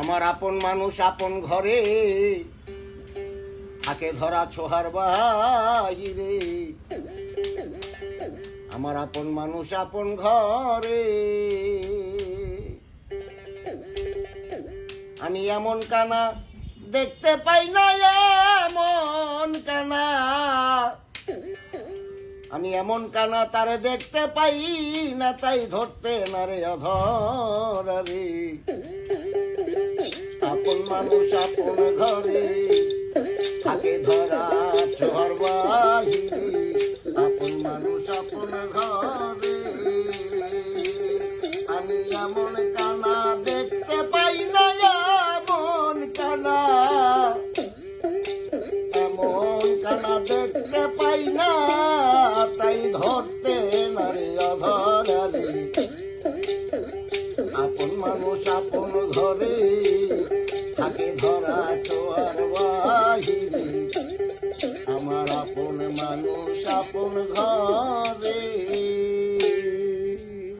আমার আপন মানুষ আপন ঘরে থাকে ধরা ছোহার বাহিরে। আমার আপন মানুষ আপন ঘরে। আমি এমন কানা দেখতে পাই না, এমন কানা। আমি এমন কানা তারে দেখতে পাই না, তাই ধরতে না রে অধর রে মানুষ আপন ঘরে থাকে ধরা চর আপন মানুষ আপন ঘরে। আমি এমন কানা দেখতে পাই না, এমন কানা এমন কানা দেখতে পাই না, তাই ধরতে না রে অধরারে আপন মানুষ আপন থাকে ধরা ছোয়ার বাহিরে। আমার আপন মানুষ আপন ঘরে।